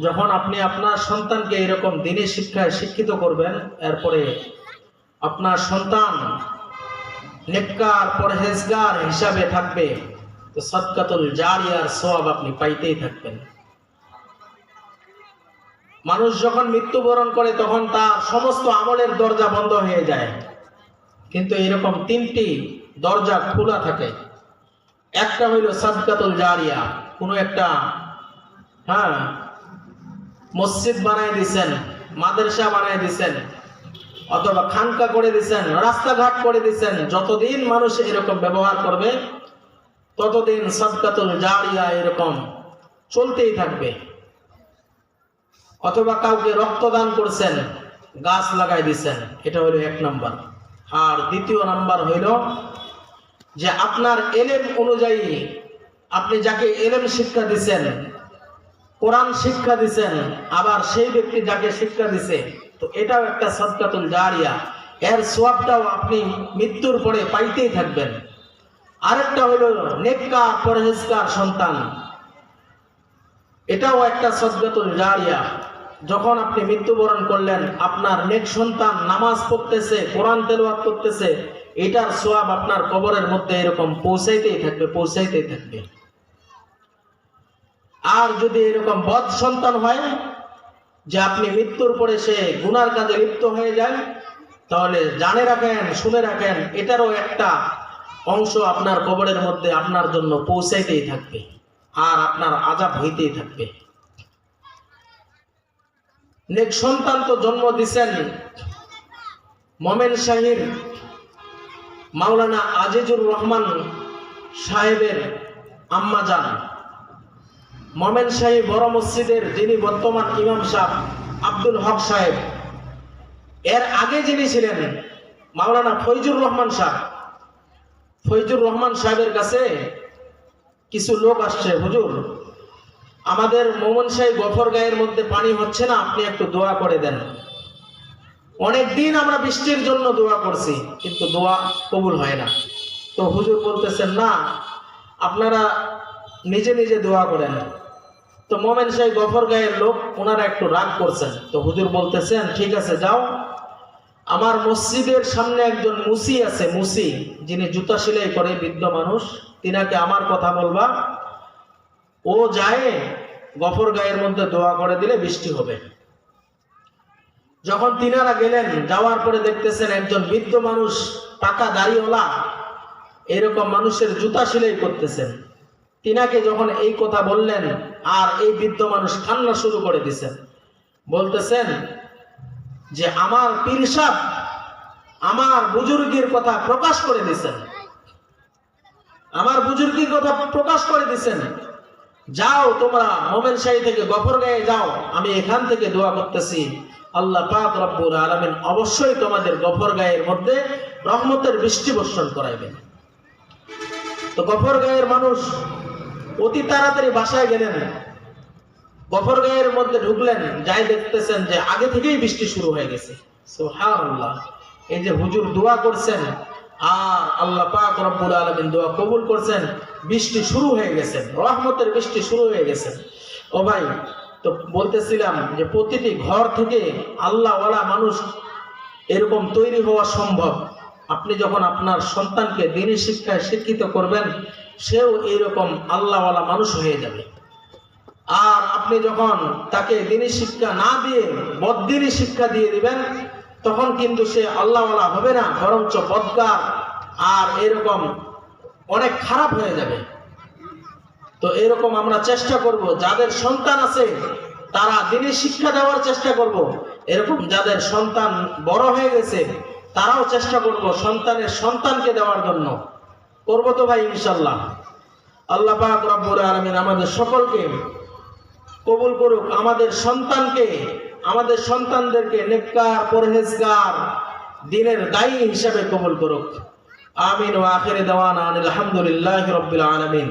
যখন আপনি আপনার সন্তানকে এরকম দিনের শিক্ষায় শিক্ষিত করবেন, এরপরে আপনার সন্তান নেককার পরহেজগার হিসাবে থাকবে, তো সৎকাতুল জারিয়ার সব আপনি পাইতেই থাকবেন। মানুষ যখন মৃত্যুবরণ করে, তখন তার সমস্ত আমলের দরজা বন্ধ হয়ে যায়। কিন্তু এরকম তিনটি দরজা খোলা থাকে। একটা হইল সাদকাতুল জারিয়া, কোনো একটা হ্যাঁ মসজিদ বানায় দিছেন, মাদ্রাসা বানায় দিছেন, অথবা খানকা করে দিছেন, রাস্তাঘাট করে দিছেন, যতদিন মানুষ এরকম ব্যবহার করবে, ততদিন সদকাতুল জারিয়া এরকম চলতেই থাকবে। অথবা কাউকে রক্তদান করছেন, গাছ লাগাই দিছেন, এটা হলো এক নাম্বার। আর দ্বিতীয় নাম্বার হইল যে আপনার এলেম অনুযায়ী আপনি যাকে এলেম শিক্ষা দিছেন কোরআন শিক্ষা দিছেন, আবার সেই ব্যক্তি যাকে শিক্ষা দিছে, তো এটাও একটা সদকাতুল জারিয়া। এর সোয়াবটাও আপনি মৃত্যুর পরে পাইতেই থাকবেন। আরেকটা হলো নেককার পরহেজকার সন্তান। এটাও একটা সদকাতুল জারিয়া। যখন আপনি মৃত্যুবরণ করলেন, আপনার নেক সন্তান নামাজ পড়তেছে, কোরআন তেলাওয়াত করতেছে, এটার সোয়াব আপনার কবরের মধ্যে এরকম পৌঁছাইতেই থাকবে পৌঁছাইতেই থাকবে। আর যদি এরকম বদ সন্তান হয় যে আপনি মৃত্যুর পরে সে গুনার কাজে লিপ্ত হয়ে যায়, তাহলে জানে রাখেন, শুনে রাখেন, এটারও একটা অংশ আপনার কবরের মধ্যে আপনার জন্য পৌঁছাইতেই থাকবে আর আপনার আজাব হইতেই থাকবে। নেক সন্তান তো জন্ম দিছেন মমেন শাহির, মাওলানা আজিজুর রহমান সাহেবের আম্মা যান মমেন শাহী বড় মসজিদের যিনি বর্তমান ইমাম সাহেব, আব্দুল হক সাহেব। এর আগে যিনি ছিলেন, মাওলানা ফৈজুর রহমান সাহেব। ফৈজুর রহমান সাহেবের কাছে কিছু লোক আসছে, হুজুর, আমাদের মোমন শাহী গফর গায়ের মধ্যে পানি হচ্ছে না, আপনি একটু দোয়া করে দেন। অনেক দিন আমরা বৃষ্টির জন্য দোয়া করছি, কিন্তু দোয়া কবুল হয় না। তো হুজুর বলতেছেন, না, আপনারা নিজে নিজে দোয়া করেন। তো মোমেন শাহী গফর গায়ের লোক, ওনারা একটু রাগ করছেন। তো হুজুর বলতেছেন, ঠিক আছে, যাও। আমার মসজিদের সামনে একজন মুসি আছে, মুসি, যিনি জুতা সেলাই করে বৃদ্ধ মানুষ। তিনাকে আমার কথা বলবা, ও যায় গফর গায়ের মধ্যে দোয়া করে দিলে বৃষ্টি হবে। যখন তিনারা গেলেন, যাওয়ার পরে দেখতেছেন একজন বৃদ্ধ মানুষ পাকা দাড়িওয়ালা, এরকম মানুষের জুতা সেলাই করতেছেন। তিনাকে যখন এই কথা বললেন, আর এই বৃদ্ধ মানুষ কান্না শুরু করে দিছেন। বলতেছেন যে, আমার পীর সাহ আমার বুজুর্গের কথা প্রকাশ করে দিছেন। আমার বুজুর্গের কথা প্রকাশ করে দিছেন। যাও তোমরা মোমেন শাহী থেকে গফর গায়ে যাও, আমি এখান থেকে দোয়া করতেছি। আল্লাহ পাক রব্বুল আলামিন অবশ্যই তোমাদের গফর গায়ের মধ্যে রহমতের বৃষ্টি বর্ষণ করাইবেন। তো গফর গায়ের মানুষ অতি তাড়াতাড়ি বাসায় গেলেন। গফর গায়ের মধ্যে ঢুকলেন, যাই দেখতেছেন যে আগে থেকেই বৃষ্টি শুরু হয়ে গেছে। সুবহানাল্লাহ। এই যে হুজুর দোয়া করছেন, আর আল্লাহ পাক রব্বুল আলামিন দোয়া কবুল করছেন, বৃষ্টি শুরু হয়ে গেছে, রহমতের বৃষ্টি শুরু হয়ে গেছে। ও ভাই, তো বলতেছিলাম যে প্রতিটি ঘর থেকে আল্লাহওয়ালা মানুষ এরকম তৈরি হওয়া সম্ভব। আপনি যখন আপনার সন্তানকে দিনী শিক্ষায় শিক্ষিত করবেন সেও এইরকম আল্লাহওয়ালা মানুষ হয়ে যাবে। আর আপনি যখন তাকে দিনী শিক্ষা না দিয়ে বদিনী শিক্ষা দিয়ে দিবেন, তখন কিন্তু সে আল্লাহওয়ালা হবে না, বরঞ্চ বদগার আর এরকম অনেক খারাপ হয়ে যাবে। তো এরকম আমরা চেষ্টা করব, যাদের সন্তান আছে তারা দিনী শিক্ষা দেওয়ার চেষ্টা করব। এরকম যাদের সন্তান বড় হয়ে গেছে, তারাও চেষ্টা করব সন্তানের সন্তানকে দেওয়ার জন্য। করব তো ভাই ইনশাল্লাহ। আল্লাহ পাক রব্বুল আলামিন আমাদের সকলকে কবুল করুক, আমাদের সন্তানকে, আমাদের সন্তানদেরকে নেককার, পরহেজগার, দিনের দায়ী হিসাবে কবুল করুক। আমিন ও আখিরে দেওয়ান আলহামদুলিল্লাহ রব্বুল আলামিন।